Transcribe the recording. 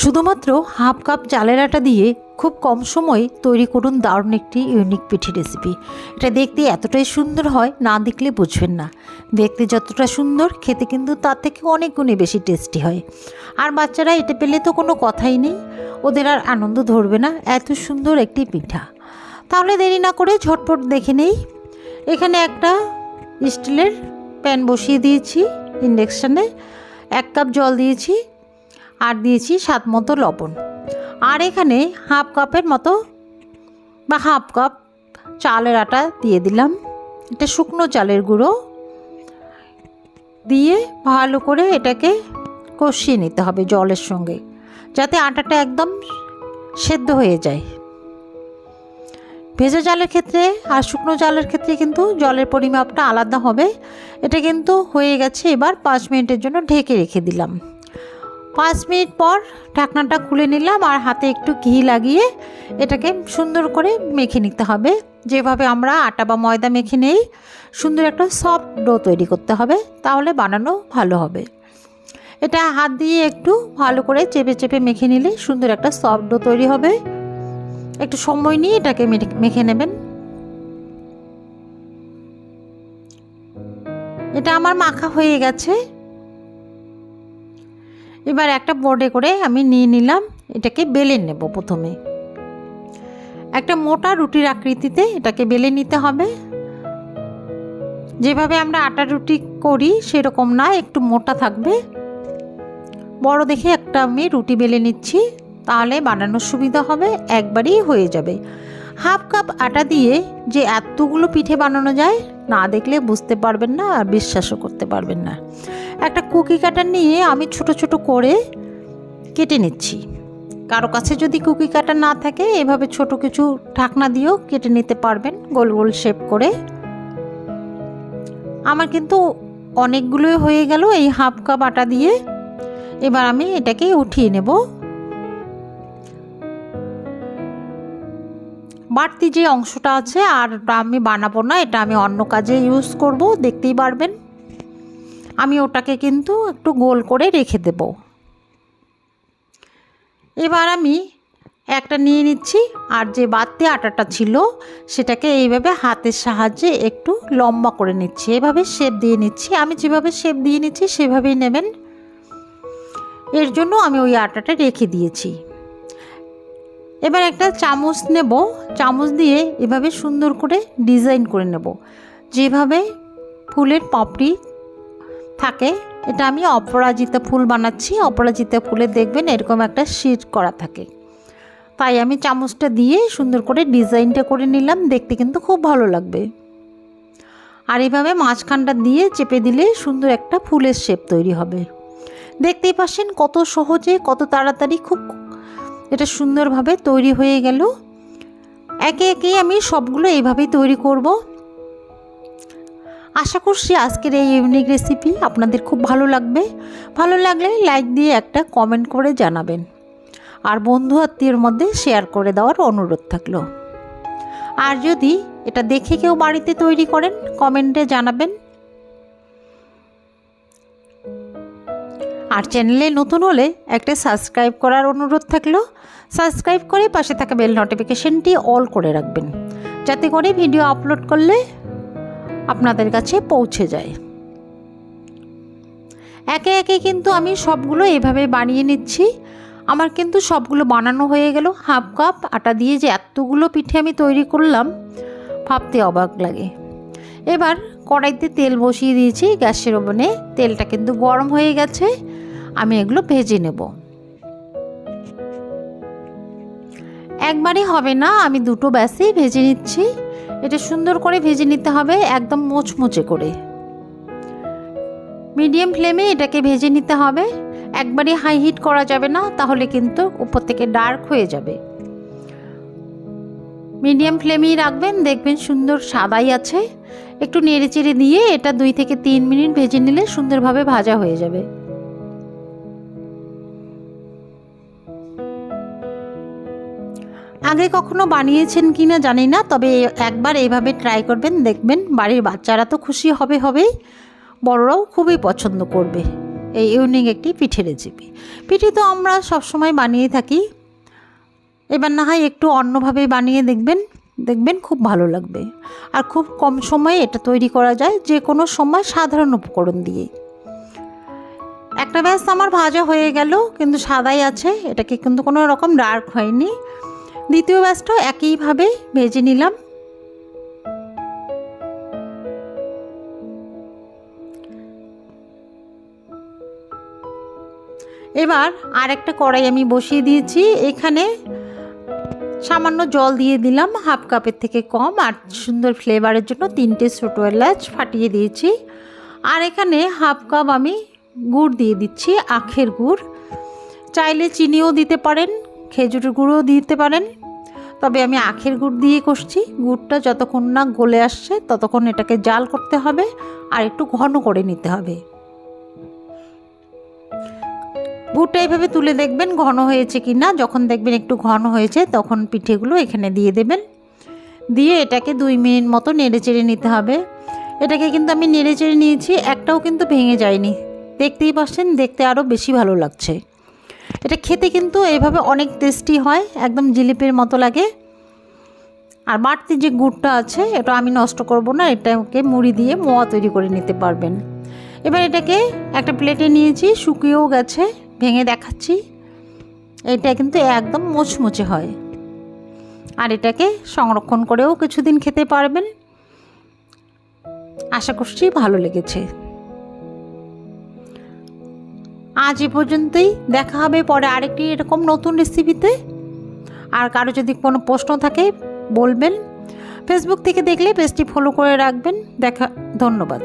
শুধুমাত্র half cup চালের আটা দিয়ে খুব কম সময়ে তৈরি করুন দারুণ একটি ইউনিক পিঠে রেসিপি এটা দেখতে এতটাই সুন্দর হয়, না দেখলে বুঝবেন না। দেখতে যতটা সুন্দর, খেতে কিন্তু তার থেকে অনেক গুণে বেশি টেস্টি হয়। আর বাচ্চারা এটা পেলে তো কোনো কথাই নেই, ওদের আর আনন্দ ধরবে না, এত সুন্দর একটি পিঠা। তাহলে দেরি না করে ঝটপট দেখে নেই। এখানে একটা স্টিলের প্যান বসিয়ে দিয়েছি, ইন্ডাকশানে। এক কাপ জল দিয়েছি আর দিয়েছি স্বাদ মতো লবণ। আর এখানে হাফ কাপের মতো বা হাফ কাপ চালের আটা দিয়ে দিলাম। এটা শুকনো চালের গুঁড়ো। দিয়ে ভালো করে এটাকে কষিয়ে নিতে হবে জলের সঙ্গে, যাতে আটাটা একদম সেদ্ধ হয়ে যায়। ভেজা চালের ক্ষেত্রে আর শুকনো চালের ক্ষেত্রে কিন্তু জলের পরিমাপটা আলাদা হবে। এটা কিন্তু হয়ে গেছে এবার পাঁচ মিনিটের জন্য ঢেকে রেখে দিলাম। পাঁচ মিনিট পর ঢাকনাটা খুলে নিলাম আর হাতে একটু ঘি লাগিয়ে এটাকে সুন্দর করে মেখে নিতে হবে। যেভাবে আমরা আটা বা ময়দা মেখে নেই, সুন্দর একটা সফট ডো তৈরি করতে হবে, তাহলে বানানো ভালো হবে। এটা হাত দিয়ে একটু ভালো করে চেপে চেপে মেখে নিলে সুন্দর একটা সফট ডো তৈরি হবে। একটু সময় নিয়ে এটাকে মেখে নেবেন। এটা আমার মাখা হয়ে গেছে। এবার একটা বোর্ডে করে আমি নিয়ে নিলাম, এটাকে বেলে নেব প্রথমে। একটা মোটা রুটির আকৃতিতে এটাকে বেলে নিতে হবে। যেভাবে আমরা আটা রুটি করি সেরকম না, একটু মোটা থাকবে। বড় দেখে একটা আমি রুটি বেলে নিচ্ছি, তাহলে বানানোর সুবিধা হবে, একবারই হয়ে যাবে। হাফ কাপ আটা দিয়ে যে এতগুলো পিঠে বানানো যায়, না দেখলে বুঝতে পারবেন না আর বিশ্বাসও করতে পারবেন না। একটা কুকি কাটার নিয়ে আমি ছোট ছোট করে কেটে নিচ্ছি। কারও কাছে যদি কুকি কাটার না থাকে, এভাবে ছোট কিছু ঢাকনা দিয়েও কেটে নিতে পারবেন গোল গোল শেপ করে। আমার কিন্তু অনেকগুলোই হয়ে গেল এই হাফ কাপ আটা দিয়ে। এবার আমি এটাকে উঠিয়ে নেব। বাড়তি যে অংশটা আছে আর আমি বানাবো না, এটা আমি অন্য কাজে ইউজ করব, দেখতেই পারবেন। আমি ওটাকে কিন্তু একটু গোল করে রেখে দেব। এবার আমি একটা নিয়ে নিচ্ছি, আর যে বাড়তি আটাটা ছিল সেটাকে এইভাবে হাতের সাহায্যে একটু লম্বা করে নিচ্ছি। এভাবে শেপ দিয়ে নিচ্ছি। আমি যেভাবে শেপ দিয়ে নিচ্ছি সেভাবেই নেবেন। এর জন্য আমি ওই আটাটা রেখে দিয়েছি। এবার একটা চামচ নেব। চামচ দিয়ে এভাবে সুন্দর করে ডিজাইন করে নেব। যেভাবে ফুলের পাপড়ি থাকে। এটা আমি অপরাজিতা ফুল বানাচ্ছি। অপরাজিতা ফুলে দেখবেন এরকম একটা শিট করা থাকে। তাই আমি চামচটা দিয়ে সুন্দর করে ডিজাইনটা করে নিলাম। দেখতে কিন্তু খুব ভালো লাগবে। আর এইভাবে মাঝখানটা দিয়ে চেপে দিলে সুন্দর একটা ফুলের শেপ তৈরি হবে। দেখতেই পাচ্ছেন কত সহজে, কত তাড়াতাড়ি খুব এটা সুন্দরভাবে তৈরি হয়ে গেল। একে একে আমি সবগুলো এইভাবেই তৈরি করব। আশা করছি আজকের এই ইউনিক রেসিপি আপনাদের খুব ভালো লাগবে। ভালো লাগলে লাইক দিয়ে একটা কমেন্ট করে জানাবেন। আর বন্ধু আত্মীয়ের মধ্যে শেয়ার করে দেওয়ার অনুরোধ থাকল। আর যদি এটা দেখে কেউ বাড়িতে তৈরি করেন কমেন্টে জানাবেন। আর চ্যানেলে নতুন হলে একটা সাবস্ক্রাইব করার অনুরোধ থাকল। সাবস্ক্রাইব করে পাশে থাকা বেল নোটিফিকেশনটি অল করে রাখবেন। যাতে করে ভিডিও আপলোড করলে আপনাদের কাছে পৌঁছে যায়। একে একে কিন্তু আমি সবগুলো এভাবে বানিয়ে নিচ্ছি। আমার কিন্তু সবগুলো বানানো হয়ে গেল। হাফ কাপ আটা দিয়ে যে এতগুলো পিঠে আমি তৈরি করলাম, ভাবতে অবাক লাগে। এবার কড়াইতে তেল বসিয়ে দিয়েছি। গ্যাসের ওভেনে তেলটা কিন্তু গরম হয়ে গেছে। আমি এগুলো ভেজে নেব। একবারই হবে না, আমি দুটো ব্যাসেই ভেজে নিচ্ছি। এটা সুন্দর করে ভেজে নিতে হবে, একদম মোচমুচে করে। মিডিয়াম ফ্লেমে এটাকে ভেজে নিতে হবে। একবারই হাই হিট করা যাবে না, তাহলে কিন্তু উপর থেকে ডার্ক হয়ে যাবে। মিডিয়াম ফ্লেমেই রাখবেন, দেখবেন সুন্দর সাদাই আছে। একটু নেড়ে চেড়ে দিয়ে এটা দুই থেকে তিন মিনিট ভেজে নিলে সুন্দরভাবে ভাজা হয়ে যাবে। আগে কখনো বানিয়েছেন কি না জানি না, তবে একবার এইভাবে ট্রাই করবেন, দেখবেন বাড়ির বাচ্চারা তো খুশি হবে হবেই। বড়রাও খুবই পছন্দ করবে। এই ইউনিক একটি পিঠে রেসিপি পিঠে তো আমরা সবসময় বানিয়ে থাকি। এবার না হয় একটু অন্যভাবে বানিয়ে দেখবেন দেখবেন খুব ভালো লাগবে। আর খুব কম সময়ে এটা তৈরি করা যায়, যে কোনো সময় সাধারণ উপকরণ দিয়ে একটা ব্যাস আমার ভাজা হয়ে গেল, কিন্তু সাদাই আছে, এটাকে কিন্তু কোনো রকম ডার্ক হয়নি। দ্বিতীয় ব্যাসটাও একইভাবে ভেজে নিলাম। এবার আরেকটা কড়াই আমি বসিয়ে দিয়েছি। এখানে সামান্য জল দিয়ে দিলাম, হাফ কাপের থেকে কম, আর সুন্দর ফ্লেভারের জন্য তিনটে ছোটো এলাচ ফাটিয়ে দিয়েছি। আর এখানে হাফ কাপ আমি গুড় দিয়ে দিচ্ছি, আখের গুড়। চাইলে চিনিও দিতে পারেন খেজুরের গুঁড়ও দিতে পারেন। তবে আমি আখের গুড় দিয়ে কষছি। গুড়টা যতক্ষণ না গলে আসছে, ততক্ষণ এটাকে জাল করতে হবে আর একটু ঘন করে নিতে হবে। গুড়টা এইভাবে তুলে দেখবেন ঘন হয়েছে কি না যখন দেখবেন একটু ঘন হয়েছে, তখন পিঠেগুলো এখানে দিয়ে দেবেন। দিয়ে এটাকে দুই মিনিট মতো নেড়ে চেড়ে নিতে হবে। এটাকে কিন্তু আমি নেড়ে চেড়ে নিয়েছি, একটাও কিন্তু ভেঙে যায়নি। দেখতেই পাচ্ছেন, দেখতে আরও বেশি ভালো লাগছে। এটা খেতে কিন্তু এইভাবে অনেক টেস্টি হয়, একদম জিলিপির মতো লাগে। আর বাড়তি যে গুড়টা আছে, এটা আমি নষ্ট করব না, এটাকে মুড়ি দিয়ে মোয়া তৈরি করে নিতে পারবেন। এবার এটাকে একটা প্লেটে নিয়েছি, শুকিয়েও গেছে, ভেঙে দেখাচ্ছি। এটা কিন্তু একদম মুচমুচে হয়। আর এটাকে সংরক্ষণ করেও কিছুদিন খেতে পারবেন। আশা করছি ভালো লেগেছে। আজ এ পর্যন্তই। দেখা হবে পরে আরেকটি এরকম নতুন রেসিপিতে আর কারও যদি কোনো প্রশ্ন থাকে, বলবেন। ফেসবুক থেকে দেখলে পেজটি ফলো করে রাখবেন। দেখা, ধন্যবাদ।